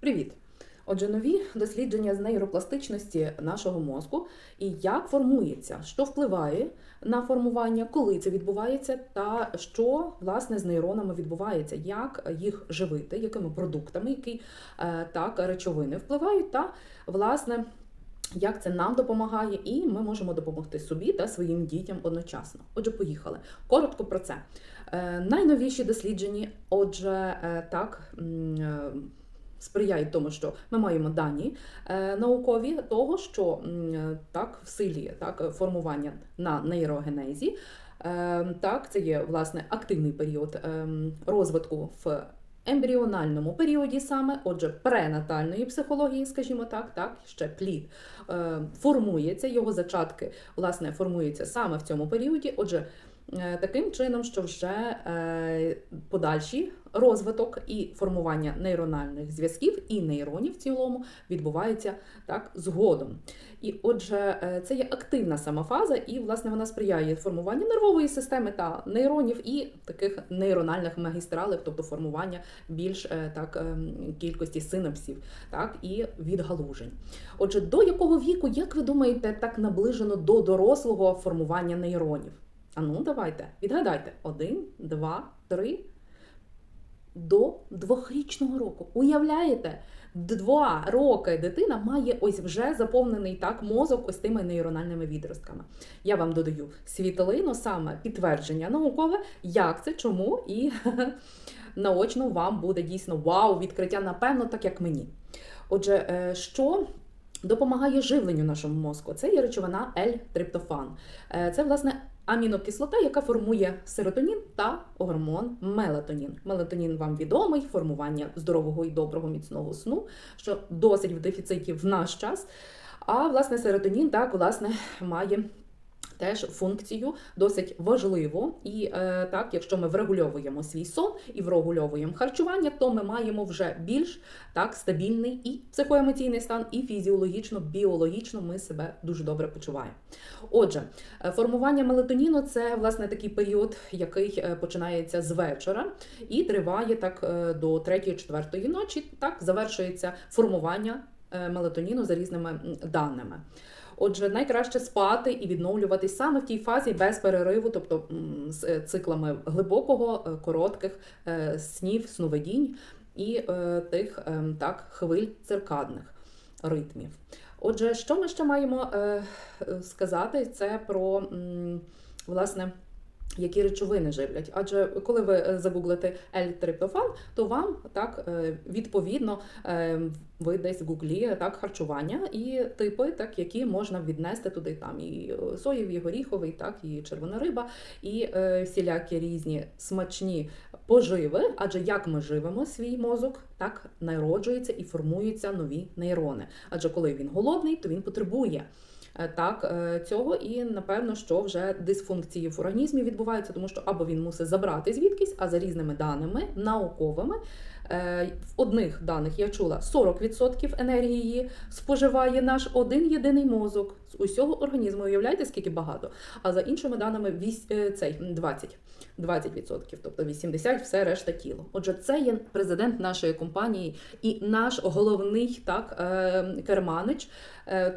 Привіт! Отже, нові дослідження з нейропластичності нашого мозку і як формується, що впливає на формування, коли це відбувається, та що власне з нейронами відбувається, як їх живити, якими продуктами, які е, так речовини впливають, та власне. Як це нам допомагає, і ми можемо допомогти собі та своїм дітям одночасно. Отже, поїхали. Коротко про це. Е, найновіші дослідження, отже, е, так. Сприяють тому, що ми маємо дані е, наукові того, що так в силі так формування на нейрогенезі. Е, так, це є власне активний період е, розвитку в ембріональному періоді, саме, отже, пренатальної психології, скажімо так, так, ще плід формується, його зачатки власне формуються саме в цьому періоді. Отже, таким чином, що вже е, подальший розвиток і формування нейрональних зв'язків і нейронів в цілому відбувається так згодом. І отже, е, це є активна сама фаза, і власне вона сприяє формуванню нервової системи та нейронів і таких нейрональних магістралів, тобто формування більш е, так ем, кількості синапсів, так і відгалужень. Отже, до якого віку, як ви думаєте, так наближено до дорослого формування нейронів? А ну, давайте, відгадайте: один, два, три. До двохрічного року. Уявляєте? Два роки дитина має ось вже заповнений так мозок ось тими нейрональними відростками. Я вам додаю світлину, саме підтвердження наукове, як це, чому, і наочно вам буде дійсно вау, відкриття, напевно, так як мені. Отже, е, що допомагає живленню нашому мозку? Це є речовина L-триптофан. Е, Це, власне, амінокислота, яка формує серотонін та гормон мелатонін. Мелатонін вам відомий, формування здорового і доброго міцного сну, що досить в дефіциті в наш час. А власне серотонін так власне має. Теж функцію досить важливу, і е, так, якщо ми врегульовуємо свій сон і врегульовуємо харчування, то ми маємо вже більш так стабільний і психоемоційний стан, і фізіологічно, біологічно ми себе дуже добре почуваємо. Отже, е, формування мелатоніну це власне такий період, який е, починається з вечора і триває так е, до 3-4 ночі. Так завершується формування мелатоніну за різними даними. Отже, найкраще спати і відновлюватись саме в тій фазі без перериву, тобто з е, циклами глибокого, е, коротких е, снів, сновидінь і тих так хвиль циркадних ритмів. Отже, що ми ще маємо сказати, це про власне. Які речовини живлять? Адже коли ви е, загуглите L-триптофан, то вам так е, відповідно е, ви десь гуглі так харчування і типи, так які можна віднести туди. Там і е, соєвий, горіховий, так і червона риба, і всілякі різні смачні поживи. Адже як ми живемо свій мозок, так народжуються і формуються нові нейрони. Адже коли він голодний, то він потребує. Е, Так, е, цього і напевно, що вже дисфункції в організмі відбуваються, тому що або він мусить забрати звідкись, а за різними даними науковими Е, В одних даних я чула 40% енергії споживає наш один єдиний мозок з усього організму. Уявляєте, скільки багато? А за іншими даними цей 20. 20%, тобто 80% все решта тіло. Отже, це є президент нашої компанії і наш головний так е, керманич,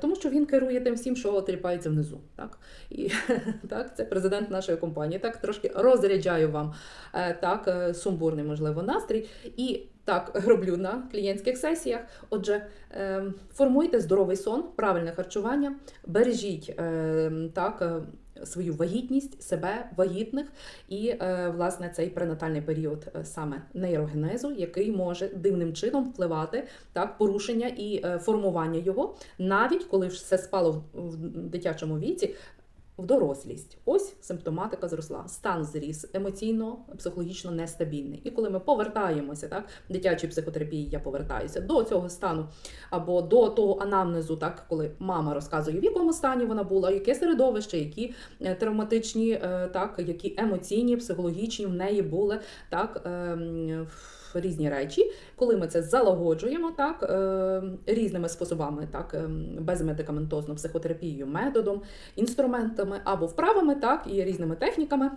тому що він керує тим всім, що тріпається внизу. Так і так, це президент нашої компанії. Так трошки розряджаю вам е, так е, сумбурний, можливо, настрій. І так роблю на клієнтських сесіях. Отже, е, формуйте здоровий сон, правильне харчування, бережіть е, так. Свою вагітність, себе вагітних і е, власне цей пренатальний період е, саме нейрогенезу, який може дивним чином впливати так порушення і е, формування його, навіть коли все спало в дитячому віці. В дорослість, ось симптоматика зросла, стан зріс, емоційно, психологічно нестабільний. І коли ми повертаємося, так в психотерапії я повертаюся до цього стану або до того анамнезу, так коли мама розказує, в якому стані вона була, яке середовище, які е, травматичні, е, так які емоційні, психологічні в неї були так. ем, Різні речі, коли ми це залагоджуємо так е, різними способами, так е, безмедикаментозно психотерапією, методом, інструментами або вправами, так і різними техніками.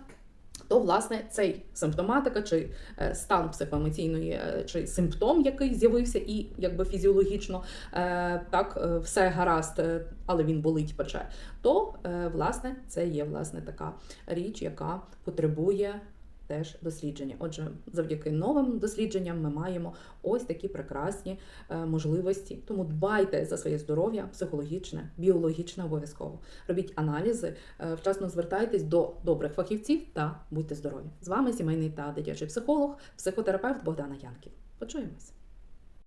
то власне цей симптоматика чи е, стан психоемоційної е, чи симптом, який з'явився, і якби фізіологічно е, так все гаразд, але він болить пече, то власне це є власне така річ, яка потребує. Теж дослідження. Отже, завдяки новим дослідженням ми маємо ось такі прекрасні е, можливості. Тому дбайте за своє здоров'я, психологічне, біологічне обов'язково. Робіть аналізи, е, вчасно звертайтесь до добрих фахівців та будьте здорові. З вами сімейний та дитячий психолог, психотерапевт Богдана Янків. Почуємось.